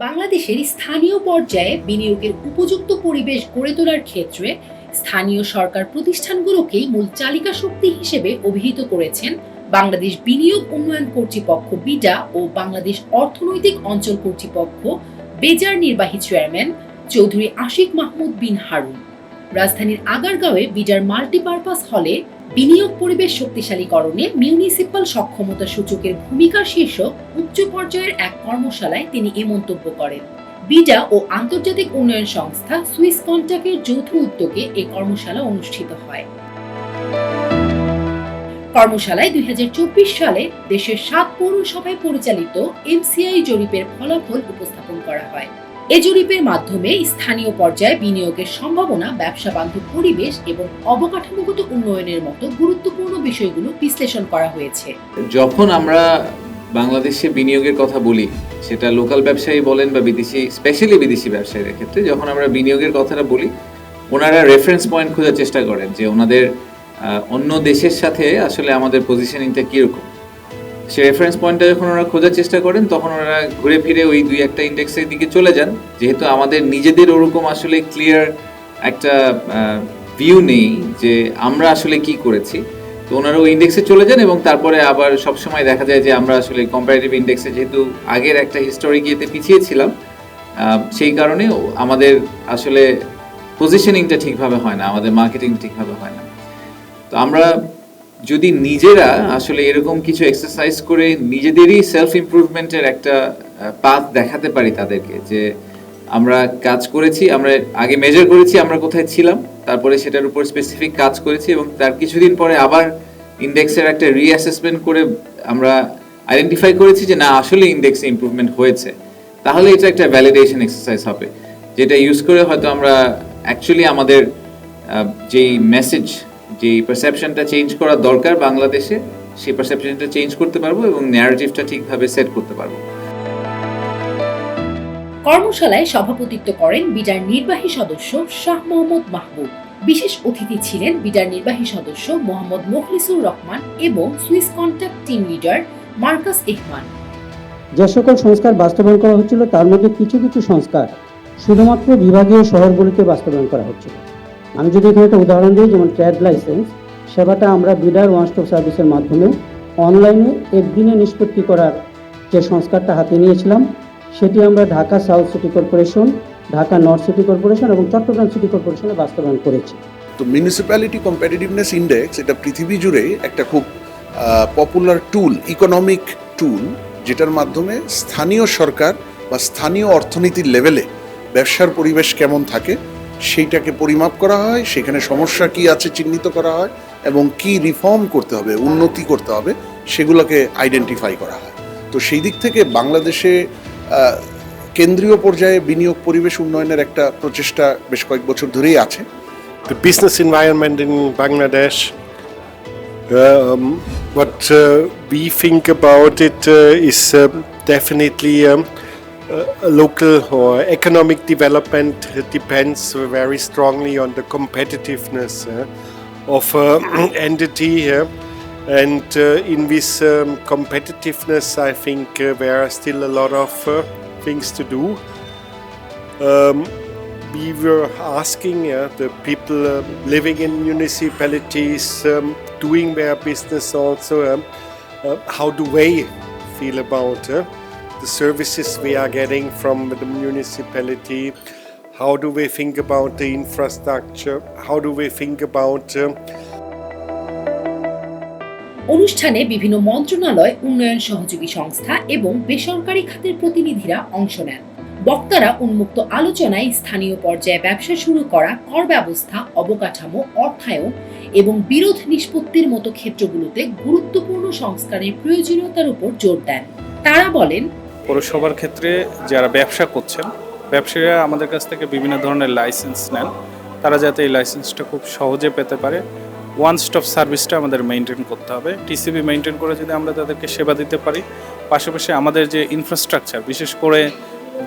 বাংলাদেশের স্থানীয় পর্যায়ে বিনিয়োগের উপযুক্ত পরিবেশ গড়ে তোলার ক্ষেত্রে স্থানীয় সরকার প্রতিষ্ঠানগুলোকেই মূল চালিকা শক্তি হিসেবে অভিহিত করেছেন বাংলাদেশ বিনিয়োগ উন্নয়ন কর্তৃপক্ষ বিডা ও বাংলাদেশ অর্থনৈতিক অঞ্চল কর্তৃপক্ষ বেজার নির্বাহী চেয়ারম্যান চৌধুরী আশিক মাহমুদ বিন হারুন। রাজধানীর আগারগাঁওয়ে বিডার মাল্টিপারপাস হলে বিনিয়োগ পরিবেশ শক্তিশালীকরণে মিউনিসিপাল সক্ষমতা সূচকের ভূমিকা শীর্ষক উচ্চ পর্যায়ের এক কর্মশালায় তিনি এ মন্তব্য করেন। বিডা ও আন্তর্জাতিক উন্নয়ন সংস্থা সুইস কন্টাক্টের যৌথ উদ্যোগে এই কর্মশালা অনুষ্ঠিত হয়। কর্মশালায় দুই সালে দেশের সাত পৌরসভায় পরিচালিত এমসিআই জরিপের ফলাফল উপস্থাপন করা হয়। এ জরিপের মাধ্যমে স্থানীয় পর্যায়ে বিনিয়োগের সম্ভাবনা ব্যবসা বান্ধব পরিবেশ এবং অবকাঠামোগত উন্নয়নের মতো গুরুত্বপূর্ণ বিষয়গুলো বিশ্লেষণ করা হয়েছে। যখন আমরা বাংলাদেশে বিনিয়োগের কথা বলি, সেটা লোকাল ব্যবসায়ী বলেন বা বিদেশি স্পেশালি বিদেশি ব্যবসায়ীদের ক্ষেত্রে, যখন আমরা বিনিয়োগের কথাটা বলি, ওনারা রেফারেন্স পয়েন্ট খোঁজার চেষ্টা করেন যে ওনাদের অন্য দেশের সাথে আসলে আমাদের পজিশনিংটা কীরকম। সে রেফারেন্স পয়েন্টটা যখন ওরা খোঁজার চেষ্টা করেন, তখন ওরা ঘুরে ফিরে ওই দুই একটা ইন্ডেক্সের দিকে চলে যান। যেহেতু আমাদের নিজেদের ওরকম আসলে ক্লিয়ার একটা ভিউ নেই যে আমরা আসলে কি করেছি। তো ওনারা ওই ইন্ডেক্সে চলে যান এবং তারপরে আবার সবসময় দেখা যায় যে আমরা আসলে কম্পারেটিভ ইন্ডেক্সে যেহেতু আগের একটা হিস্টোরিক ইয়েতে পিছিয়ে ছিলাম সেই কারণে আমাদের আসলে পজিশনিংটা ঠিকভাবে হয় না আমাদের মার্কেটিং ঠিকভাবে হয় না। তো আমরা যদি নিজেরা আসলে এরকম কিছু এক্সারসাইজ করে নিজেদেরই সেলফ ইমপ্রুভমেন্টের একটা পাথ দেখাতে পারি তাদেরকে যে আমরা কাজ করেছি আমরা আগে মেজার করেছি আমরা কোথায় ছিলাম। তারপরে সেটার উপর স্পেসিফিক কাজ করেছি এবং তার কিছুদিন পরে আবার ইন্ডেক্সের একটা রিঅ্যাসেসমেন্ট করে আমরা আইডেন্টিফাই করেছি যে না, আসলে ইন্ডেক্সে ইমপ্রুভমেন্ট হয়েছে। তাহলে এটা একটা ভ্যালিডেশন এক্সারসাইজ হবে, যেটা ইউজ করে হয়তো আমরা অ্যাকচুয়ালি আমাদের যেই মেসেজ যেই পারসেপশনটা চেঞ্জ করা দরকার বাংলাদেশে, সেই পারসেপশনটা চেঞ্জ করতে পারব এবং ন্যারেটিভটা ঠিকভাবে সেট করতে পারব। কর্মশালায় সভাপতিত্ব করেন বিডার নির্বাহী সদস্য শাহ মোহাম্মদ মাহবুব। বিশেষ অতিথি ছিলেন বিডার নির্বাহী সদস্য মোহাম্মদ মোখলিসুর রহমান এবং Swiss contact team leader Marcus ইহমান যে সকল সংস্কার বাস্তবায়ন করা হচ্ছিল, তার মধ্যে কিছু কিছু সংস্কার শুধুমাত্র বিভাগীয় শহরগুলিতে বাস্তবায়ন করা হচ্ছিল। আমি যদি এখানে একটা উদাহরণ দিই, যেমন ট্রেড লাইসেন্স, সেবাটা আমরা বিডার ওয়ান স্টপ সার্ভিসের মাধ্যমে অনলাইনে একদিনে নিষ্পত্তি করার যে সংস্কারটা হাতে নিয়েছিলাম সেটি আমরা Dhaka south city corporation, Dhaka north city corporation এবং চট্টগ্রাম সিটি কর্পোরেশনে বাস্তবায়ন করেছি। তো মিউনিসিপ্যালিটি কম্পিটিটিভনেস ইন্ডেক্স এটা পৃথিবী জুড়ে একটা খুব পপুলার টুল ইকোনমিক টুল যেটার মাধ্যমে স্থানীয় সরকার বা স্থানীয় অর্থনীতির লেভেলে ব্যবসার পরিবেশ কেমন থাকে, সেইটাকে পরিমাপ করা হয়, সেখানে সমস্যা কি আছে চিহ্নিত করা হয় এবং কি রিফর্ম করতে হবে, উন্নতি করতে হবে, সেগুলোকে আইডেন্টিফাই করা হয়। তো সেই দিক থেকে বাংলাদেশে কেন্দ্রীয় পর্যায়ে বিনিয়োগ পরিবেশ উন্নয়নের একটা প্রচেষ্টা বেশ কয়েক বছর ধরেই আছে the business environment in Bangladesh. Um, what uh, we think about it uh, is um definitely um, a local or economic development depends very strongly on the competitiveness uh, of an entity here. And uh, in this um, competitiveness, I think uh, there are still a lot of uh, things to do. Um, we were asking the people uh, living in municipalities, um, doing their business also, um, uh, how do they feel about uh, the services we are getting from the municipality? How do we think about the infrastructure? How do we think about um, অনুষ্ঠানে বিভিন্ন মন্ত্রণালয়, উন্নয়ন সহযোগী সংস্থা এবং বেসরকারি খাতের প্রতিনিধিরা অংশ নেন। বক্তারা উন্মুক্ত আলোচনায় স্থানীয় পর্যায়ে ব্যবসা শুরু করা, কর ব্যবস্থা, অবকাঠামো, অর্থায়ন এবং বিরোধ নিষ্পত্তির মতো ক্ষেত্রগুলোতে গুরুত্বপূর্ণ সংস্কারের প্রয়োজনীয়তার উপর জোর দেন। তারা বলেন, পৌরসভার ক্ষেত্রে যারা ব্যবসা করছেন, ব্যবসায়ীরা আমাদের কাছ থেকে বিভিন্ন ধরনের লাইসেন্স নেন। তারা যাতে এই লাইসেন্সটা খুব সহজে পেতে পারে ওয়ান স্টপ সার্ভিসটা আমাদের মেনটেন করতে হবে। টিসিবি মেনটেন করে যদি আমরা তাদেরকে সেবা দিতে পারি, পাশাপাশি আমাদের যে ইনফ্রাস্ট্রাকচার বিশেষ করে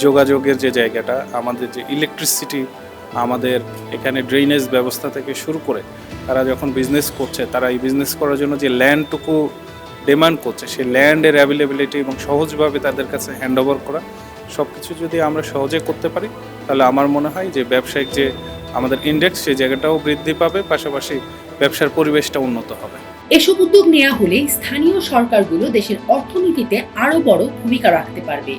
যোগাযোগের যে জায়গাটা, আমাদের যে ইলেকট্রিসিটি আমাদের এখানে ড্রেনেজ ব্যবস্থা থেকে শুরু করে, তারা যখন বিজনেস করছে, তারা এই বিজনেস করার জন্য যে ল্যান্ডটুকু ডিমান্ড করছে, সেই ল্যান্ডের অ্যাভেলেবিলিটি এবং সহজভাবে তাদের কাছে হ্যান্ড ওভার করা সব কিছু যদি আমরা সহজে করতে পারি, তাহলে আমার মনে হয় যে ব্যবসায়িক যে আমাদের ইন্ডেক্স সেই জায়গাটাও বৃদ্ধি পাবে, পাশাপাশি ব্যবসার পরিবেশটা উন্নত হবে। এসব উদ্যোগ নেওয়া হলে স্থানীয় সরকারগুলো দেশের অর্থনীতিতে আরও বড় ভূমিকা রাখতে পারবে।